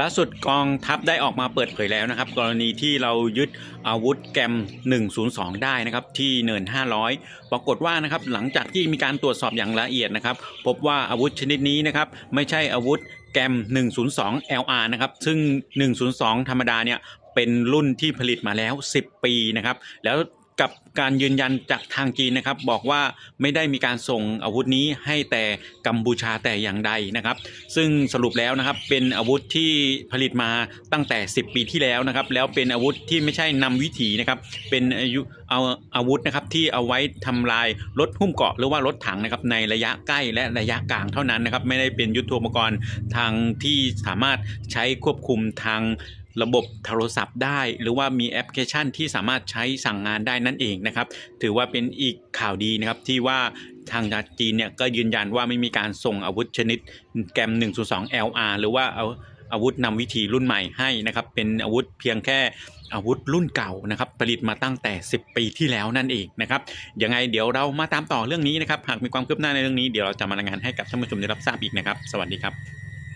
ล่าสุดกองทัพได้ออกมาเปิดเผยแล้วนะครับ กรณีที่เรายึดอาวุธแกม 102 ได้นะครับที่เนิน 500 ปรากฏว่านะครับหลังจากที่มีการตรวจสอบอย่างละเอียดนะครับ พบว่าอาวุธชนิดนี้นะครับไม่ใช่อาวุธแกม 102 LR นะครับซึ่ง 102 ธรรมดาเนี่ยเป็นรุ่นที่ผลิตมาแล้ว 10 ปีนะครับ แล้ว กับการยืนยันจากทางจีนนะครับ บอกว่าไม่ได้มีการส่งอาวุธนี้ให้แต่กัมพูชาแต่อย่างใดนะครับ ซึ่งสรุปแล้วนะครับเป็นอาวุธที่ผลิตมาตั้งแต่ 10 ปีที่แล้วนะครับ แล้วเป็นอาวุธที่ไม่ใช่นำวิถีนะครับ เป็นอายุเอาอาวุธนะครับที่เอาไว้ทำลายรถหุ้มเกาะหรือว่ารถถังนะครับในระยะใกล้และระยะกลางเท่านั้นนะครับ ไม่ได้เป็นยุทโธปกรณ์ทางที่สามารถใช้ควบคุมทาง ระบบโทรศัพท์ได้ หรือว่ามีแอปพลิเคชันที่สามารถใช้สั่งงานได้นั่นเองนะครับ ถือว่าเป็นอีกข่าวดีนะครับที่ว่าทางจีนเนี่ยก็ยืนยันว่าไม่มีการส่งอาวุธชนิดแกม 102 LR หรือว่าเอาอาวุธนำวิธีรุ่นใหม่ให้นะครับเป็นอาวุธเพียงแค่อาวุธรุ่นเก่านะครับผลิตมาตั้งแต่ 10 ปีที่แล้วนั่นเองนะครับยังไงเดี๋ยวเรามาตามต่อเรื่องนี้นะครับหากมีความคืบหน้าในเรื่องนี้เดี๋ยวเราจะมารายงานให้กับท่านผู้ชมได้รับทราบอีกนะครับ สวัสดีครับ